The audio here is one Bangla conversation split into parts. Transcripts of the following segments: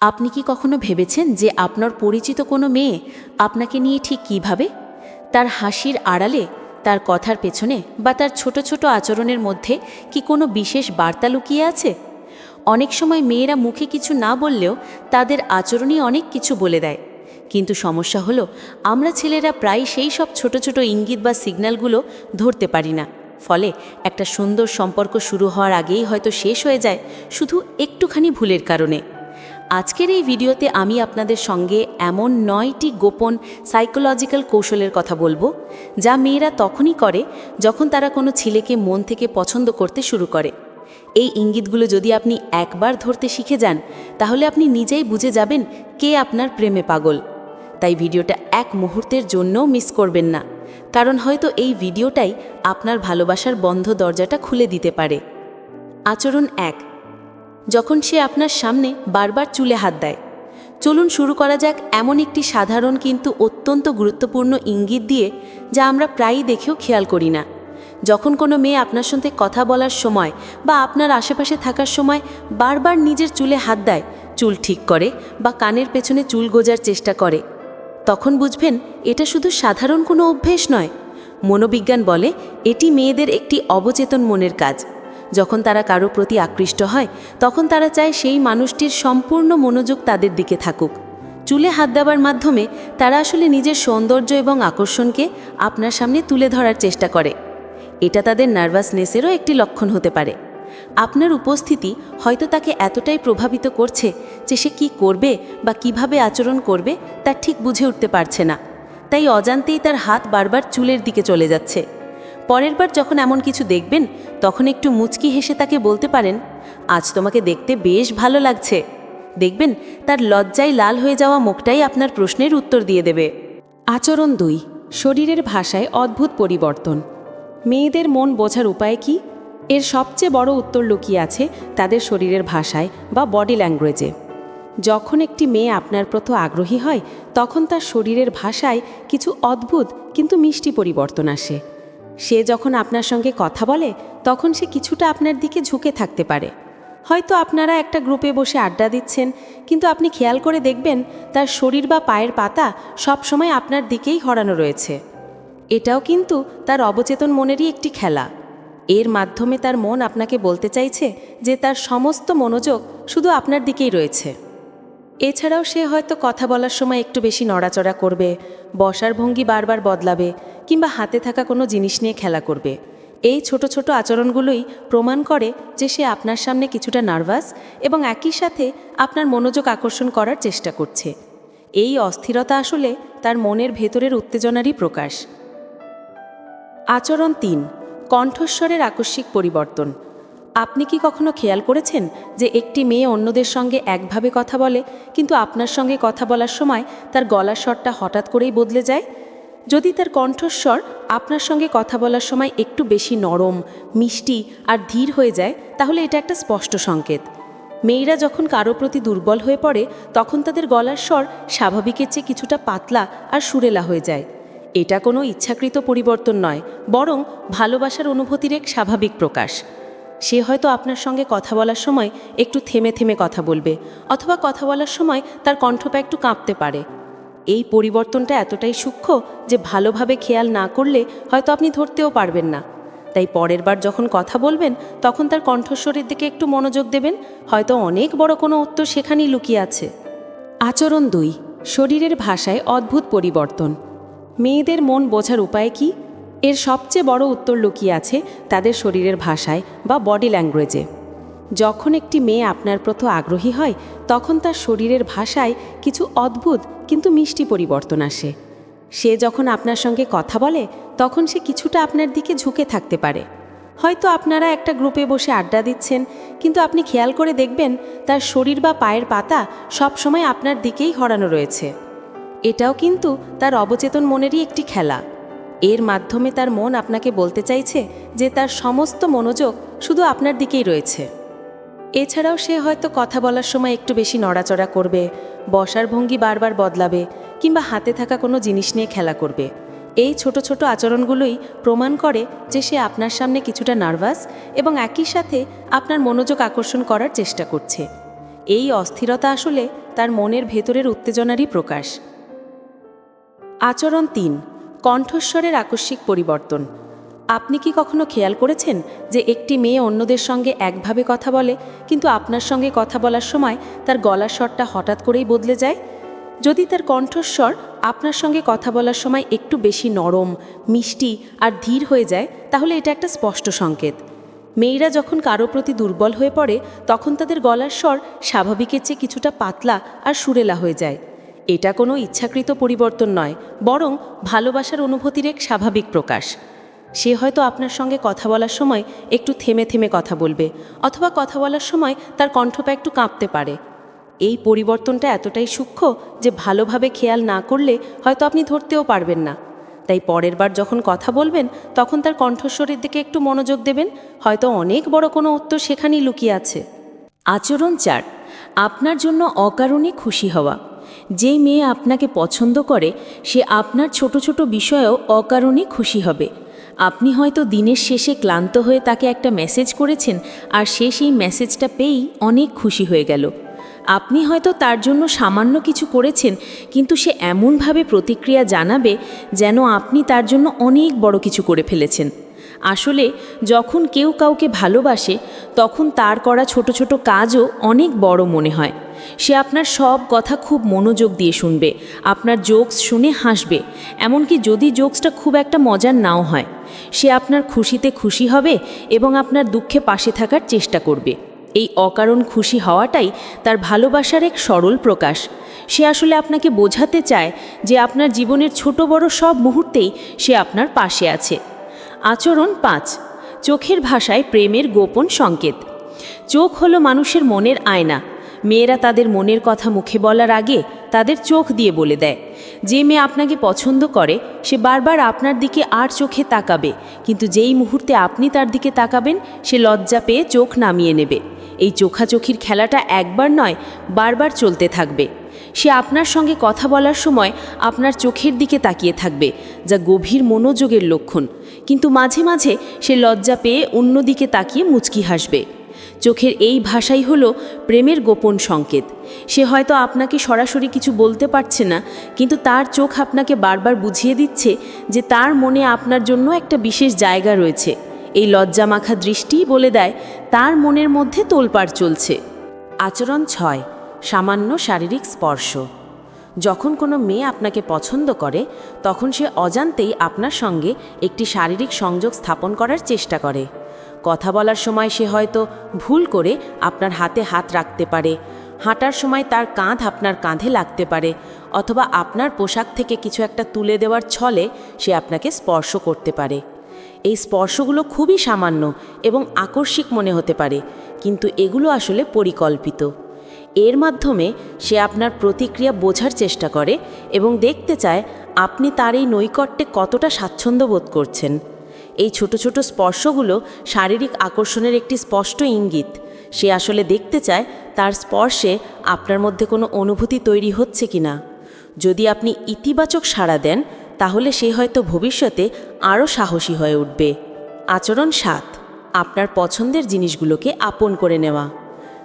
আপনি কি কখনো ভেবেছেন যে আপনার পরিচিত কোনো মেয়ে আপনাকে নিয়ে ঠিক কীভাবে? তার হাসির আড়ালে, তার কথার পেছনে বা তার ছোট ছোট আচরণের মধ্যে কি কোনো বিশেষ বার্তা লুকিয়ে আছে? অনেক সময় মেয়েরা মুখে কিছু না বললেও তাদের আচরণই অনেক কিছু বলে দেয়। কিন্তু সমস্যা হলো, আমরা ছেলেরা প্রায় সেই সব ছোট ছোট ইঙ্গিত বা সিগন্যালগুলো ধরতে পারি না। ফলে একটা সুন্দর সম্পর্ক শুরু হওয়ার আগেই হয়তো শেষ হয়ে যায় শুধু একটুখানি ভুলের কারণে। আজকের এই ভিডিওতে আমি আপনাদের সঙ্গে এমন নয়টি গোপন সাইকোলজিক্যাল কৌশলের কথা বলব, যা মেয়েরা তখনই করে যখন তারা কোনো ছেলেকে মন থেকে পছন্দ করতে শুরু করে। এই ইঙ্গিতগুলো যদি আপনি একবার ধরতে শিখে যান, তাহলে আপনি নিজেই বুঝে যাবেন কে আপনার প্রেমে পাগল। তাই ভিডিওটা এক মুহূর্তের জন্যও মিস করবেন না, কারণ হয়তো এই ভিডিওটাই আপনার ভালোবাসার বন্ধ দরজাটা খুলে দিতে পারে। আচরণ এক যখন সে আপনার সামনে বারবার চুলে হাত দেয়। চলুন শুরু করা যাক এমন একটি সাধারণ কিন্তু অত্যন্ত গুরুত্বপূর্ণ ইঙ্গিত দিয়ে, যা আমরা প্রায়ই দেখেও খেয়াল করি না। যখন কোনো মেয়ে আপনার সঙ্গে কথা বলার সময় বা আপনার আশেপাশে থাকার সময় বারবার নিজের চুলে হাত দেয়, চুল ঠিক করে বা কানের পেছনে চুল গোজার চেষ্টা করে, তখন বুঝবেন এটা শুধু সাধারণ কোনো অভ্যেস নয়। মনোবিজ্ঞান বলে এটি মেয়েদের একটি অবচেতন মনের কাজ। যখন তারা কারও প্রতি আকৃষ্ট হয়, তখন তারা চায় সেই মানুষটির সম্পূর্ণ মনোযোগ তাদের দিকে থাকুক। চুলে হাত দেওয়ার মাধ্যমে তারা আসলে নিজের সৌন্দর্য এবং আকর্ষণকে আপনার সামনে তুলে ধরার চেষ্টা করে। এটা তাদের নার্ভাসনেসেরও একটি লক্ষণ হতে পারে। আপনার উপস্থিতি হয়তো তাকে এতটাই প্রভাবিত করছে যে সে কী করবে বা কীভাবে আচরণ করবে তা ঠিক বুঝে উঠতে পারছে না। তাই অজান্তেই তার হাত বারবার চুলের দিকে চলে যাচ্ছে। পরের বার যখন এমন কিছু দেখবেন, তখন একটু মুচকি হেসে তাকে বলতে পারেন, আজ তোমাকে দেখতে বেশ ভালো লাগছে। দেখবেন, তার লজ্জায় লাল হয়ে যাওয়া মুখটাই আপনার প্রশ্নের উত্তর দিয়ে দেবে। আচরণ দুই, শরীরের ভাষায় অদ্ভুত পরিবর্তন। মেয়েদের মন বোঝার উপায় কি? এর সবচেয়ে বড় উত্তর লুকিয়ে আছে তাদের শরীরের ভাষায় বা বডি ল্যাঙ্গুয়েজে। যখন একটি মেয়ে আপনার প্রতি আগ্রহী হয়, তখন তার শরীরের ভাষায় কিছু অদ্ভুত কিন্তু মিষ্টি পরিবর্তন আসে। সে যখন আপনার সঙ্গে কথা বলে, তখন সে কিছুটা আপনার দিকে ঝুঁকে থাকতে পারে। হয়তো আপনারা একটা গ্রুপে বসে আড্ডা দিচ্ছেন, কিন্তু আপনি খেয়াল করে দেখবেন, তার শরীর বা পায়ের পাতা সব সময় আপনার দিকেই হরানো রয়েছে। এটাও কিন্তু তার অবচেতন মনেরই একটি খেলা। এর মাধ্যমে তার মন আপনাকে বলতে চাইছে যে তার সমস্ত মনোযোগ শুধু আপনার দিকেই রয়েছে। এছাড়াও সে হয়তো কথা বলার সময় একটু বেশি নড়াচড়া করবে, বসার ভঙ্গি বারবার বদলাবে কিংবা হাতে থাকা কোনো জিনিস নিয়ে খেলা করবে। এই ছোট ছোট আচরণগুলোই প্রমাণ করে যে সে আপনার সামনে কিছুটা নার্ভাস এবং একই সাথে আপনার মনোযোগ আকর্ষণ করার চেষ্টা করছে। এই অস্থিরতা আসলে তার মনের ভেতরের উত্তেজনারই প্রকাশ। আচরণ তিন, কণ্ঠস্বরের আকস্মিক পরিবর্তন। আপনি কি কখনো খেয়াল করেছেন যে একটি মেয়ে অন্যদের সঙ্গে একভাবে কথা বলে, কিন্তু আপনার সঙ্গে কথা বলার সময় তার গলার স্বরটা হঠাৎ করেই বদলে যায়? যদি তার কণ্ঠস্বর আপনার সঙ্গে কথা বলার সময় একটু বেশি নরম, মিষ্টি আর ধীর হয়ে যায়, তাহলে এটা একটা স্পষ্ট সংকেত। মেয়েরা যখন কারও প্রতি দুর্বল হয়ে পড়ে, তখন তাদের গলার স্বর স্বাভাবিকের চেয়ে কিছুটা পাতলা আর সুরেলা হয়ে যায়। এটা কোনো ইচ্ছাকৃত পরিবর্তন নয়, বরং ভালোবাসার অনুভূতির এক স্বাভাবিক প্রকাশ। সে হয়তো আপনার সঙ্গে কথা বলার সময় একটু থেমে থেমে কথা বলবে, অথবা কথা বলার সময় তার কণ্ঠপা একটু কাঁপতে পারে। এই পরিবর্তনটা এতটাই সূক্ষ্ম যে ভালোভাবে খেয়াল না করলে হয়তো আপনি ধরতেও পারবেন না। তাই পরের বার যখন কথা বলবেন, তখন তার কণ্ঠস্বরের দিকে একটু মনোযোগ দেবেন, হয়তো অনেক বড় কোনো উত্তর সেখানেই লুকিয়ে আছে। আচরণ দুই, শরীরের ভাষায় অদ্ভুত পরিবর্তন। মেয়েদের মন বোঝার উপায় কি? এর সবচেয়ে বড় উত্তর লুকিয়ে আছে তাদের শরীরের ভাষায় বা বডি ল্যাঙ্গুয়েজে। যখন একটি মেয়ে আপনার প্রতি আগ্রহী হয়, তখন তার শরীরের ভাষায় কিছু অদ্ভুত কিন্তু মিষ্টি পরিবর্তন আসে। সে যখন আপনার সঙ্গে কথা বলে, তখন সে কিছুটা আপনার দিকে ঝুঁকে থাকতে পারে। হয়তো আপনারা একটা গ্রুপে বসে আড্ডা দিচ্ছেন, কিন্তু আপনি খেয়াল করে দেখবেন, তার শরীর বা পায়ের পাতা সব সময় আপনার দিকেই হরানো রয়েছে। এটাও কিন্তু তার অবচেতন মনেরই একটি খেলা। এর মাধ্যমে তার মন আপনাকে বলতে চাইছে যে তার সমস্ত মনোযোগ শুধু আপনার দিকেই রয়েছে। এছাড়াও সে হয়তো কথা বলার সময় একটু বেশি নড়াচড়া করবে, বসার ভঙ্গি বারবার বদলাবে, কিংবা হাতে থাকা কোনো জিনিস নিয়ে খেলা করবে। এই ছোট ছোট আচরণগুলোই প্রমাণ করে যে সে আপনার সামনে কিছুটা নার্ভাস এবং একই সাথে আপনার মনোযোগ আকর্ষণ করার চেষ্টা করছে। এই অস্থিরতা আসলে তার মনের ভেতরের উত্তেজনারই প্রকাশ। আচরণ তিন, কণ্ঠস্বরের আকস্মিক পরিবর্তন। আপনি কি কখনো খেয়াল করেছেন যে একটি মেয়ে অন্যদের সঙ্গে একভাবে কথা বলে, কিন্তু আপনার সঙ্গে কথা বলার সময় তার গলার স্বরটা হঠাৎ করেই বদলে যায়? যদি তার কণ্ঠস্বর আপনার সঙ্গে কথা বলার সময় একটু বেশি নরম, মিষ্টি আর ধীর হয়ে যায়, তাহলে এটা একটা স্পষ্ট সংকেত। মেয়েরা যখন কারও প্রতি দুর্বল হয়ে পড়ে, তখন তাদের গলার স্বর স্বাভাবিকের চেয়ে কিছুটা পাতলা আর সুরেলা হয়ে যায়। এটা কোনো ইচ্ছাকৃত পরিবর্তন নয়, বরং ভালোবাসার অনুভূতির এক স্বাভাবিক প্রকাশ। সে হয়তো আপনার সঙ্গে কথা বলার সময় একটু থেমে থেমে কথা বলবে, অথবা কথা বলার সময় তার কণ্ঠপা একটু কাঁপতে পারে। এই পরিবর্তনটা এতটাই সূক্ষ্ম যে ভালোভাবে খেয়াল না করলে হয়তো আপনি ধরতেও পারবেন না। তাই পরের বার যখন কথা বলবেন, তখন তার কণ্ঠস্বরের দিকে একটু মনোযোগ দেবেন, হয়তো অনেক বড় কোনো উত্তর সেখানেই লুকিয়ে আছে। আচরণ চার, আপনার জন্য অকারণে খুশি হওয়া। যেই মেয়ে আপনাকে পছন্দ করে, সে আপনার ছোট ছোট বিষয়েও অকারণে খুশি হবে। আপনি হয়তো দিনের শেষে ক্লান্ত হয়ে তাকে একটা মেসেজ করেছেন আর সে সেই মেসেজটা পেয়েই অনেক খুশি হয়ে গেল। আপনি হয়তো তার জন্য সামান্য কিছু করেছেন, কিন্তু সে এমনভাবে প্রতিক্রিয়া জানাবে যেন আপনি তার জন্য অনেক বড় কিছু করে ফেলেছেন। আসলে যখন কেউ কাউকে ভালোবাসে, তখন তার করা ছোট ছোট কাজও অনেক বড় মনে হয়। সে আপনার সব কথা খুব মনোযোগ দিয়ে শুনবে, আপনার জোকস শুনে হাসবে। এমনকি যদি জোকসটা খুব একটা মজার নাও হয়, সে আপনার খুশিতে খুশি হবে এবং আপনার দুঃখে পাশে থাকার চেষ্টা করবে। এই অকারণ খুশি হওয়াটাই তার ভালোবাসার এক সরল প্রকাশ। সে আসলে আপনাকে বোঝাতে চায় যে আপনার জীবনের ছোট বড় সব মুহূর্তেই সে আপনার পাশে আছে। আচরণ পাঁচ, চোখের ভাষায় প্রেমের গোপন সংকেত। চোখ হলো মানুষের মনের আয়না মেয়েরা তাদের মনের কথা মুখে বলার আগে তাদের চোখ দিয়ে বলে দেয়। যে মেয়ে আপনাকে পছন্দ করে, সে বারবার আপনার দিকে আর চোখে তাকাবে, কিন্তু যেই মুহূর্তে আপনি তার দিকে তাকাবেন, সে লজ্জা পেয়ে চোখ নামিয়ে নেবে। এই চোখাচোখির খেলাটা একবার নয়, বারবার চলতে থাকবে। সে আপনার সঙ্গে কথা বলার সময় আপনার চোখের দিকে তাকিয়ে থাকবে, যা গভীর মনোযোগের লক্ষণ। কিন্তু মাঝে মাঝে সে লজ্জা পেয়ে অন্যদিকে তাকিয়ে মুচকি হাসবে। চোখের এই ভাষাই হলো প্রেমের গোপন সংকেত। সে হয়তো আপনাকে সরাসরি কিছু বলতে পারছে না, কিন্তু তার চোখ আপনাকে বারবার বুঝিয়ে দিচ্ছে যে তার মনে আপনার জন্য একটা বিশেষ জায়গা রয়েছে। এই লজ্জা লজ্জামাখা দৃষ্টিই বলে দেয়, তার মনের মধ্যে তোলপাড় চলছে। আচরণ ছয়, সামান্য শারীরিক স্পর্শ। যখন কোনো মেয়ে আপনাকে পছন্দ করে, তখন সে অজান্তেই আপনার সঙ্গে একটি শারীরিক সংযোগ স্থাপন করার চেষ্টা করে। কথা বলার সময় সে হয়তো ভুল করে আপনার হাতে হাত রাখতে পারে। হাঁটার সময় তার কাঁধ আপনার কাঁধে লাগতে পারে অথবা আপনার পোশাক থেকে কিছু একটা তুলে দেওয়ার ছলে সে আপনাকে স্পর্শ করতে পারে। এই স্পর্শগুলো খুবই সামান্য এবং আকস্মিক মনে হতে পারে, কিন্তু এগুলো আসলে পরিকল্পিত। এর মাধ্যমে সে আপনার প্রতিক্রিয়া বোঝার চেষ্টা করে এবং দেখতে চায় আপনি তার এই নৈকট্যে কতটা স্বাচ্ছন্দ্য বোধ করছেন। এই ছোট ছোট স্পর্শগুলো শারীরিক আকর্ষণের একটি স্পষ্ট ইঙ্গিত। সে আসলে দেখতে চায় তার স্পর্শে আপনার মধ্যে কোনো অনুভূতি তৈরি হচ্ছে কি না যদি আপনি ইতিবাচক সাড়া দেন, তাহলে সে হয়তো ভবিষ্যতে আরও সাহসী হয়ে উঠবে। আচরণ সাত আপনার পছন্দের জিনিসগুলোকে আপন করে নেওয়া।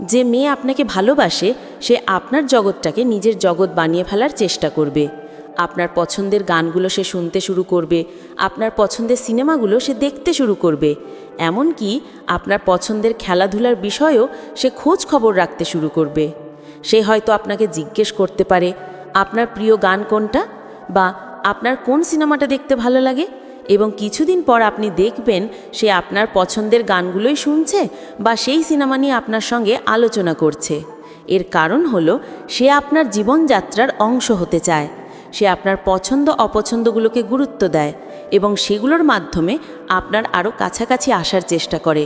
যে মেয়ে আপনাকে ভালোবাসে, সে আপনার জগৎটাকে নিজের জগৎ বানিয়ে ফেলার চেষ্টা করবে। আপনার পছন্দের গানগুলো সে শুনতে শুরু করবে, আপনার পছন্দের সিনেমাগুলো সে দেখতে শুরু করবে। এমনকি আপনার পছন্দের খেলাধুলার বিষয়েও সে খোঁজ খবর রাখতে শুরু করবে। সে হয়তো আপনাকে জিজ্ঞেস করতে পারে, আপনার প্রিয় গান কোনটা? বা, আপনার কোন সিনেমাটা দেখতে ভালো লাগে? এবং কিছুদিন পর আপনি দেখবেন সে আপনার পছন্দের গানগুলোই শুনছে বা সেই সিনেমা নিয়ে আপনার সঙ্গে আলোচনা করছে। এর কারণ হলো, সে আপনার জীবনযাত্রার অংশ হতে চায়। সে আপনার পছন্দ অপছন্দগুলোকে গুরুত্ব দেয় এবং সেগুলোর মাধ্যমে আপনার আরও কাছাকাছি আসার চেষ্টা করে।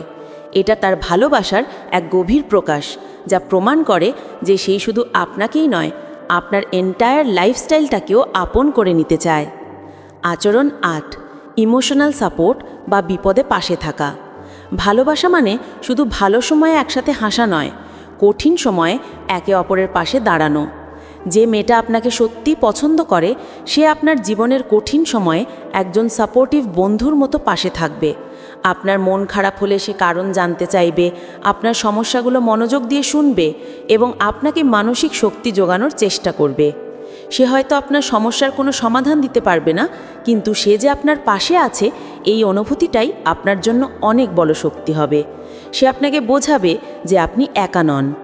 এটা তার ভালোবাসার এক গভীর প্রকাশ, যা প্রমাণ করে যে সেই শুধু আপনাকেই নয়, আপনার এন্টায়ার লাইফস্টাইলটাকেও আপন করে নিতে চায়। আচরণ আট ইমোশনাল সাপোর্ট বা বিপদে পাশে থাকা। ভালোবাসা মানে শুধু ভালো সময়ে একসাথে হাসা নয়, কঠিন সময়ে একে অপরের পাশে দাঁড়ানো। যে মেয়েটা আপনাকে সত্যি পছন্দ করে, সে আপনার জীবনের কঠিন সময়ে একজন সাপোর্টিভ বন্ধুর মতো পাশে থাকবে। আপনার মন খারাপ হলে সে কারণ জানতে চাইবে, আপনার সমস্যাগুলো মনোযোগ দিয়ে শুনবে এবং আপনাকে মানসিক শক্তি যোগানোর চেষ্টা করবে। সে হয়তো আপনার সমস্যার কোনো সমাধান দিতে পারবে না, কিন্তু সে যে আপনার পাশে আছে, এই অনুভূতিটাই আপনার জন্য অনেক বড় শক্তি হবে। সে আপনাকে বোঝাবে যে আপনি একা নন।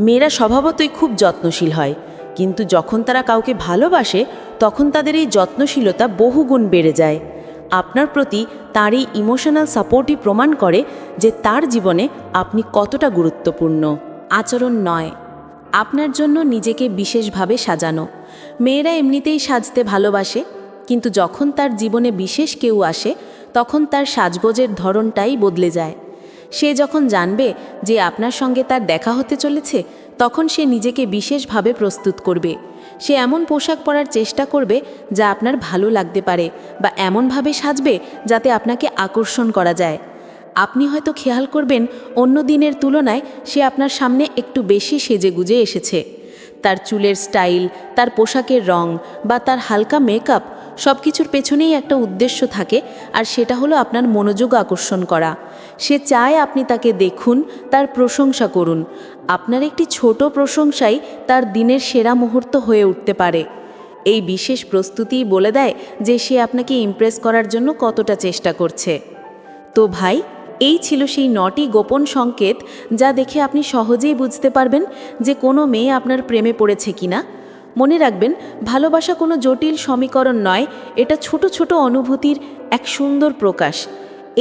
মেয়েরা স্বভাবতই খুব যত্নশীল হয়। কিন্তু যখন তারা কাউকে ভালোবাসে, তখন তাদের এই যত্নশীলতা বহুগুণ বেড়ে যায়। আপনার প্রতি তার এই ইমোশনাল সাপোর্টই প্রমাণ করে যে তার জীবনে আপনি কতটা গুরুত্বপূর্ণ। আচরণ নয়। আপনার জন্য নিজেকে বিশেষভাবে সাজানো। মেয়েরা এমনিতেই সাজতে ভালোবাসে, কিন্তু যখন তার জীবনে বিশেষ কেউ আসে, তখন তার সাজগোজের ধরনটাই বদলে যায়। সে যখন জানবে যে আপনার সঙ্গে তার দেখা হতে চলেছে তখন সে নিজেকে বিশেষভাবে প্রস্তুত করবে। সে এমন পোশাক পরার চেষ্টা করবে যা আপনার ভালো লাগতে পারে বা এমনভাবে সাজবে যাতে আপনাকে আকর্ষণ করা যায়। আপনি হয়তো খেয়াল করবেন, অন্য দিনের তুলনায় সে আপনার সামনে একটু বেশি সেজে গুজে এসেছে। তার চুলের স্টাইল, তার পোশাকের রং বা তার হালকা মেকআপ সব কিছুর পেছনেই একটা উদ্দেশ্য থাকে, আর সেটা হলো আপনার মনোযোগ আকর্ষণ করা। সে চায় আপনি তাকে দেখুন, তার প্রশংসা করুন। আপনার একটি ছোট প্রশংসাই তার দিনের সেরা মুহূর্ত হয়ে উঠতে পারে। এই বিশেষ প্রস্তুতিই বলে দেয় যে সে আপনাকে ইমপ্রেস করার জন্য কতটা চেষ্টা করছে। তো ভাই, এই ছিল সেই নটি গোপন সংকেত যা দেখে আপনি সহজেই বুঝতে পারবেন যে কোনো মেয়ে আপনার প্রেমে পড়েছে কিনা। মনে রাখবেন, ভালোবাসা কোনো জটিল সমীকরণ নয়, এটা ছোট ছোট অনুভূতির এক সুন্দর প্রকাশ।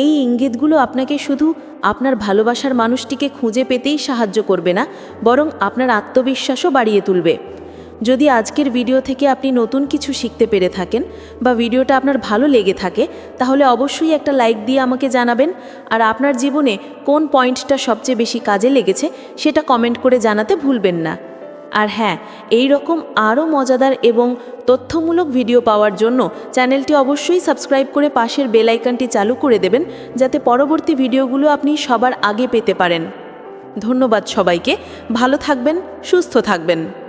এই ইঙ্গিতগুলো আপনাকে শুধু আপনার ভালোবাসার মানুষটিকে খুঁজে পেতেই সাহায্য করবে না, বরং আপনার আত্মবিশ্বাসও বাড়িয়ে তুলবে। যদি আজকের ভিডিও থেকে আপনি নতুন কিছু শিখতে পেরে থাকেন বা ভিডিওটা আপনার ভালো লেগে থাকে, তাহলে অবশ্যই একটা লাইক দিয়ে আমাকে জানাবেন, আর আপনার জীবনে কোন পয়েন্টটা সবচেয়ে বেশি কাজে লেগেছে সেটা কমেন্ট করে জানাতে ভুলবেন না। আর হ্যাঁ এই রকম আরও মজাদার এবং তথ্যমূলক ভিডিও পাওয়ার জন্য চ্যানেলটি অবশ্যই সাবস্ক্রাইব করে পাশের বেল আইকনটি চালু করে দেবেন, যাতে পরবর্তী ভিডিওগুলো আপনি সবার আগে পেতে পারেন। ধন্যবাদ সবাইকে, ভালো থাকবেন, সুস্থ থাকবেন।